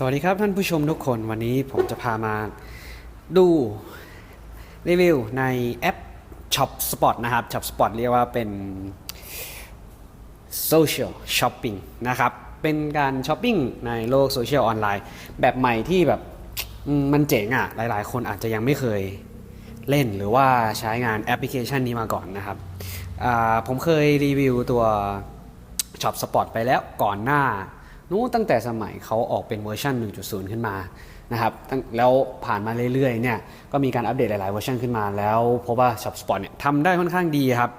สวัสดีครับท่านผู้ชมทุกคนวันนี้ผมจะพามาดูรีวิวในแอป Shop Spot นะครับ Shop Spot เรียกว่าเป็น Social Shopping นะครับ เป็นการช้อปปิ้งในโลกโซเชียลออนไลน์ แบบใหม่ที่แบบมันเจ๋งอะ่ะ หลายๆ คนอาจจะยังไม่เคยเล่นหรือว่าใช้งานแอปพลิเคชันนี้มาก่อนนะครับ ผมเคยรีวิวตัวช็อปสปอร์ตไปแล้วก่อนหน้า นู้นตั้งแต่สมัยเขาออกเป็นเวอร์ชัน1.0 ขึ้นมานะครับแล้วผ่านมาเรื่อยๆเนี่ยก็มีการอัปเดตหลายๆเวอร์ชันขึ้นมาแล้วพบว่า Shop Spot เนี่ยทำได้ค่อนข้างดีครับ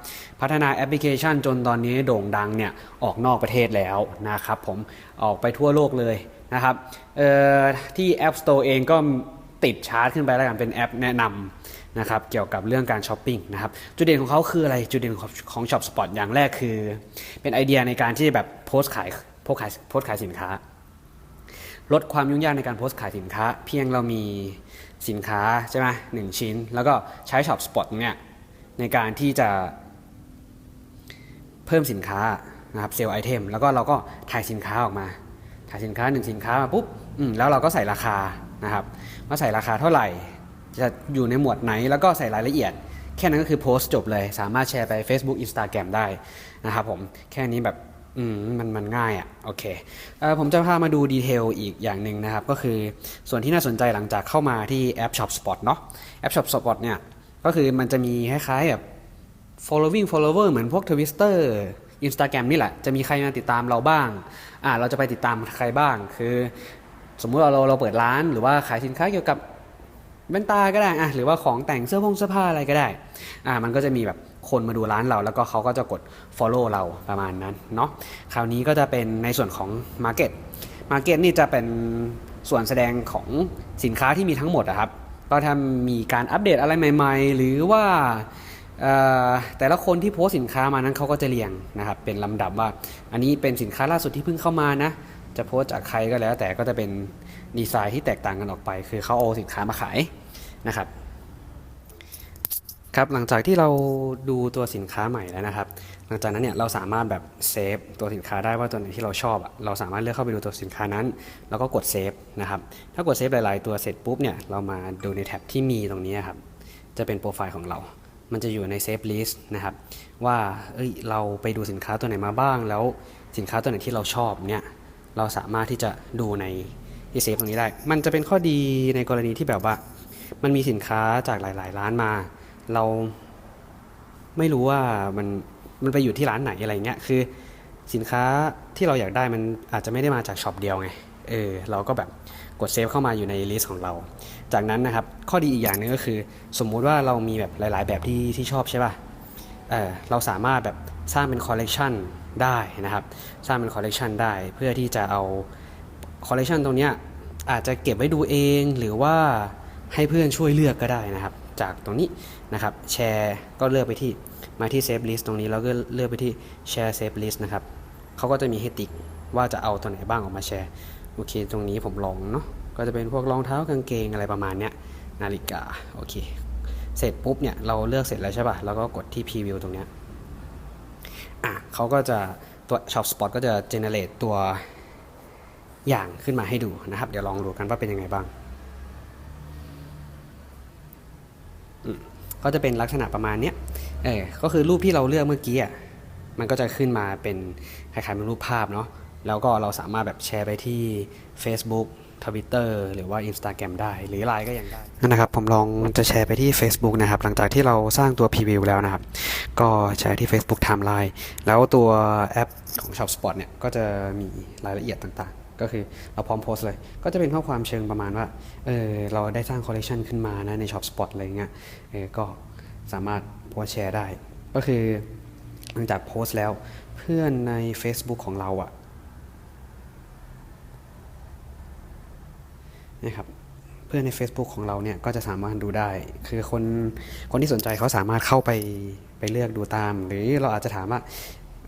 พัฒนาแอปพลิเคชันจนตอนนี้โด่งดังเนี่ยออกนอกประเทศแล้วนะครับผมออกไปทั่วโลกเลยนะครับเอ่อที่ App Store เองก็ติดชาร์ตขึ้นไปแล้วกันเป็นแอปแนะนำนะครับเกี่ยวกับเรื่องการช้อปปิ้งนะครับจุดเด่นของเขาคืออะไรจุดเด่นของของ Shop Spot อย่างแรกคือ เป็นไอเดียในการที่แบบโพสต์ขาย สขายโพสขายสินค้า ลดความยุ่งยากในการโพสขายสินค้า เพียงเรามีสินค้าใช่ไหมหนึ่งชิ้น แล้วก็ใช้ Shop Spot เนี่ยในการที่จะเพิ่มสินค้านะครับเซลล์ไอเทมแล้วก็เราก็ถ่ายสินค้าออกมา ถ่ายสินค้าหนึ่งสินค้ามาปุ๊บแล้วเราก็ใส่ราคานะครับว่าใส่ราคาเท่าไหร่ จะอยู่ในหมวดไหนแล้วก็ใส่รายละเอียด แค่นั้นก็คือโพสต์จบเลย สามารถแชร์ไป Facebook Instagram ได้นะครับผมแค่นี้แบบ อืมมันมันง่ายอะ่ะโอเคเออผมจะพามาดูดีเทลอีกอย่างหนึ่งนะครับ ก็คือส่วนที่น่าสนใจหลังจากเข้ามาที่แอป Shop Spot เนาะแอป Shop Spot เนี่ย ก็คือมันจะมีคล้ายๆแบบ following follower เหมือนพวก Twitter Instagram นี่แหละ จะมีใครมาติดตามเราบ้าง อ่า เราจะไปติดตามใครบ้าง คือ สมมุติเราเราเราเปิดร้านหรือว่าขายสินค้าเกี่ยวกับแว่นตาก็ได้อะหรือว่าของแต่งเสื้อผงเสื้อผ้าอะไรก็ได้ อ่า มันก็จะมีแบบ คนมาดูร้านเรา แล้วก็เขาก็จะกด follow เราประมาณนั้นเนาะคราวนี้ก็จะเป็นในส่วนของ market market นี่จะเป็นส่วนแสดงของสินค้าที่มีทั้งหมดอะครับ ก็ถ้ามีการอัปเดตอะไรใหม่ ๆ หรือว่าแต่ละคนที่โพสสินค้ามานั้นเขาก็จะเรียงนะครับเป็นลำดับว่า อันนี้เป็นสินค้าล่าสุดที่เพิ่งเข้ามานะ จะโพสจากใครก็แล้ว แต่ก็จะเป็นดีไซน์ที่แตกต่างกันออกไป คือเขาเอาสินค้ามาขายนะครับ ครับหลังจากที่เราดูตัวสินค้าใหม่แล้วนะครับ หลังจากนั้นเนี่ยเราสามารถแบบเซฟตัวสินค้าได้ว่าตัวไหนที่เราชอบ เราสามารถเลือกเข้าไปดูตัวสินค้านั้น แล้วก็กดเซฟนะครับถ้ากดเซฟหลาย ๆ ตัวเสร็จปุ๊บเนี่ยเรามาดูในแท็บที่มีตรงนี้ครับจะเป็นโปรไฟล์ของเรา มันจะอยู่ในเซฟลิสต์นะครับว่าเอ้ยเราไปดูสินค้าตัวไหนมาบ้าง แล้วสินค้าตัวไหนที่เราชอบเนี่ยเราสามารถที่จะดูในที่เซฟตรงนี้ได้ มันจะเป็นข้อดีในกรณีที่แบบว่า มันมีสินค้าจากหลาย ๆ ร้านมา เราไม่รู้ว่ามันมันไปอยู่ที่ร้านไหนอะไรเงี้ยคือสินค้าที่เราอยากได้มันอาจจะไม่ได้มาจากช็อปเดียวไงเออเราก็แบบกดเซฟเข้ามาอยู่ในลิสต์ของเรา จากนั้นนะครับข้อดีอีกอย่างหนึงก็คือ สมมุติว่าเรามีแบบหลาย ๆ แบบที่ที่ชอบใช่ป่ะเออเราสามารถแบบสร้างเป็นคอลเลกชันได้นะครับ สร้างเป็นคอลเลกชันได้เพื่อที่จะเอาคอลเลกชันตรงเนี้ยอาจจะเก็บไว้ดูเองหรือว่าให้เพื่อนช่วยเลือกก็ได้นะครับ จากตรงนี้นะครับแชร์ก็เลือกไปที่มาที่เซฟลิสต์ตรงนี้แล้วก็เลือกไปที่แชร์เซฟลิสต์นะครับเขาก็จะมีให้ติ๊กว่าจะเอาตัวไหนบ้างออกมาแชร์โอเค ตรงนี้ผมลองเนาะก็จะเป็นพวกรองเท้ากางเกงอะไรประมาณเนี้ยนาฬิกาโอเคเสร็จปุ๊บเนี่ยเราเลือกเสร็จแล้วใช่ป่ะเราก็กดที่ preview ตรงเนี้ยอะเขาก็จะตัว shop spot ก็จะ generate ตัวอย่างขึ้นมาให้ดูนะครับ เดี๋ยวลองดูกันว่าเป็นยังไงบ้างอืม ก็จะเป็นลักษณะประมาณเนี้ยเออก็คือรูปที่เราเลือกเมื่อกี้อะมันก็จะขึ้นมาเป็นคล้ายๆเป็นรูปภาพเนาะแล้วก็เราสามารถแบบแชร์ไปที่ Facebook Twitter หรือว่า Instagram ได้หรือ Line ก็ยังได้นะครับ ผมลองจะแชร์ไปที่ Facebook นะครับ หลังจากที่เราสร้างตัว Preview แล้วนะครับ ก็แชร์ที่ Facebook Timeline แล้วตัวแอปของ Shop Spot เนี่ย ก็จะมีรายละเอียดต่างๆ ก็คือเราพร้อมโพสต์เลย ก็จะเป็นข้อความเชิงประมาณว่าเออเราได้สร้างคอลเลคชันขึ้นมานะใน Shop Spot อะไรเงี้ยเออก็สามารถโพสแชร์ได้ ก็คือหลังจากโพสต์แล้วเพื่อนใน Facebook ของเราอะนะครับเพื่อนใน Facebook ของเราเนี่ยก็จะสามารถดูได้ คือคนคนที่สนใจเขาสามารถเข้าไปไปเลือกดูตาม หรือเราอาจจะถามว่า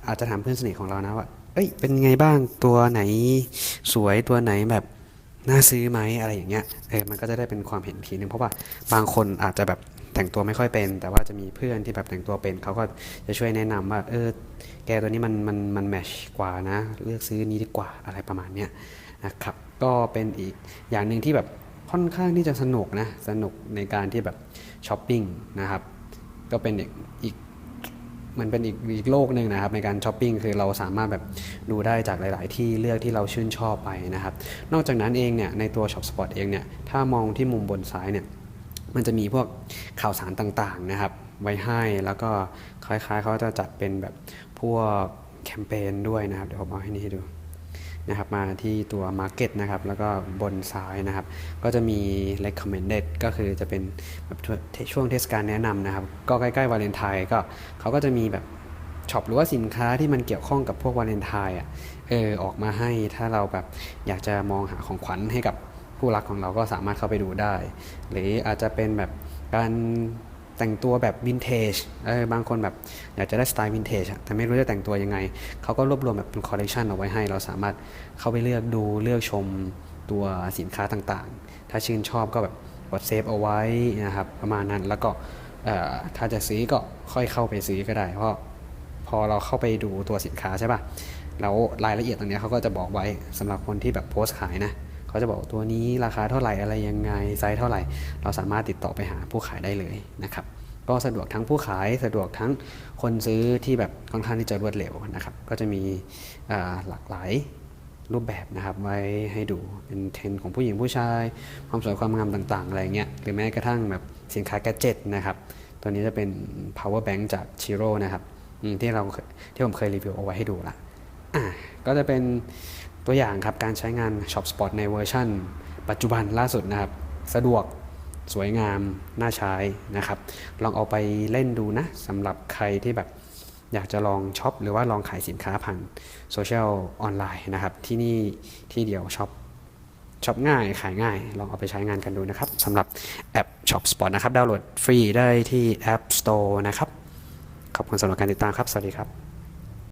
อาจจะถามเพื่อนสนิทของเรานะว่า เอ้ย เป็นไงบ้าง ตัวไหนสวย ตัวไหนแบบน่าซื้อไหมอะไรอย่างเงี้ย เออ มันก็จะได้เป็นความเห็นทีนึงเพราะว่าบางคนอาจจะแบบแต่งตัวไม่ค่อยเป็น แต่ว่าจะมีเพื่อนที่แบบแต่งตัวเป็นเขาก็จะช่วยแนะนำว่า เออ แกตัวนี้มันมันมันแมชกว่านะ เลือกซื้อนี้ดีกว่าอะไรประมาณเนี้ยนะครับ ก็เป็นอีกอย่างหนึ่งที่แบบค่อนข้างที่จะสนุกนะ สนุกในการที่แบบช้อปปิ้งนะครับ ก็เป็นอีกอีก มันเป็นอีกอีกโลกหนึ่งนะครับในการช้อปปิ้งคือเราสามารถแบบดูได้จากหลาย ๆ ที่เลือกที่เราชื่นชอบไปนะครับ นอกจากนั้นเองเนี่ยในตัว Shop Spot เองเนี่ยถ้ามองที่มุมบนซ้ายเนี่ยมันจะมีพวกข่าวสารต่าง ๆ นะครับไว้ให้แล้วก็คล้าย ๆเขาจะจัดเป็นแบบพวกแคมเปญด้วยนะครับ เดี๋ยวผมเอาให้นี่ให้ดู นะครับมาที่ตัว Market นะครับแล้วก็บนซ้ายนะครับ ก็จะมี recommended ก็คือจะเป็นแบบช่วงเทศกาลแนะนำนะครับ ก็ใกล้ๆวาเลนไทน์ก็เขาก็จะมีแบบช็อปหรือว่าสินค้าที่มันเกี่ยวข้องกับพวกวาเลนไทน์อะเออออกมาให้ถ้าเราแบบอยากจะมองหาของขวัญให้กับผู้รักของเราก็สามารถเข้าไปดูได้ หรืออาจจะเป็นแบบการ แต่งตัวแบบวินเทจเออบางคนแบบอยากจะได้สไตล์วินเทจแต่ไม่รู้จะแต่งตัวยังไง เขาก็รวบรวมแบบเป็นคอลเลกชันเอาไว้ให้ เราสามารถเข้าไปเลือกดูเลือกชมตัวสินค้าต่างๆ ถ้าชื่นชอบก็แบบกดเซฟเอาไว้นะครับประมาณนั้นแล้วก็ถ้าจะซื้อก็ค่อยเข้าไปซื้อก็ได้ เพราะพอเราเข้าไปดูตัวสินค้าใช่ป่ะแล้วรายละเอียดตรงนี้เขาก็จะบอกไว้สำหรับคนที่แบบโพสต์ขายนะ เขาจะบอกตัวนี้ราคาเท่าไหร่อะไรยังไงไซส์เท่าไหร่ เราสามารถติดต่อไปหาผู้ขายได้เลยนะครับก็สะดวกทั้งผู้ขายสะดวกทั้งคนซื้อที่แบบค่อนข้างที่จะรวดเร็วนะครับ ก็จะมีหลากหลายรูปแบบนะครับไว้ให้ดูเป็นเทรนของผู้หญิงผู้ชาย ความสวยความงามต่างๆ อะไรเงี้ยหรือแม้กระทั่งแบบสินค้าแกดเจิตนะครับ ตัวนี้จะเป็น power bank จาก Chiro นะครับที่เราที่ผมเคยรีวิวเอาไว้ให้ดูละอะก็จะเป็น ตัวอย่างครับการใช้งาน Shop Spot ในเวอร์ชั่น ปัจจุบันล่าสุดนะครับ สะดวกสวยงาม น่าใช้นะครับ ลองเอาไปเล่นดูนะสำหรับใครที่แบบอยากจะลองช็อปหรือว่าลองขายสินค้าผ่านโซเชียลออนไลน์นะครับ ที่นี่ที่เดียวช็อปช็อปง่ายขายง่าย ลองเอาไปใช้งานกันดูนะครับสำหรับแอป Shop Spot นะครับ ดาวน์โหลดฟรีได้ที่ App Store นะครับ ขอบคุณสำหรับการติดตามครับ สวัสดีครับ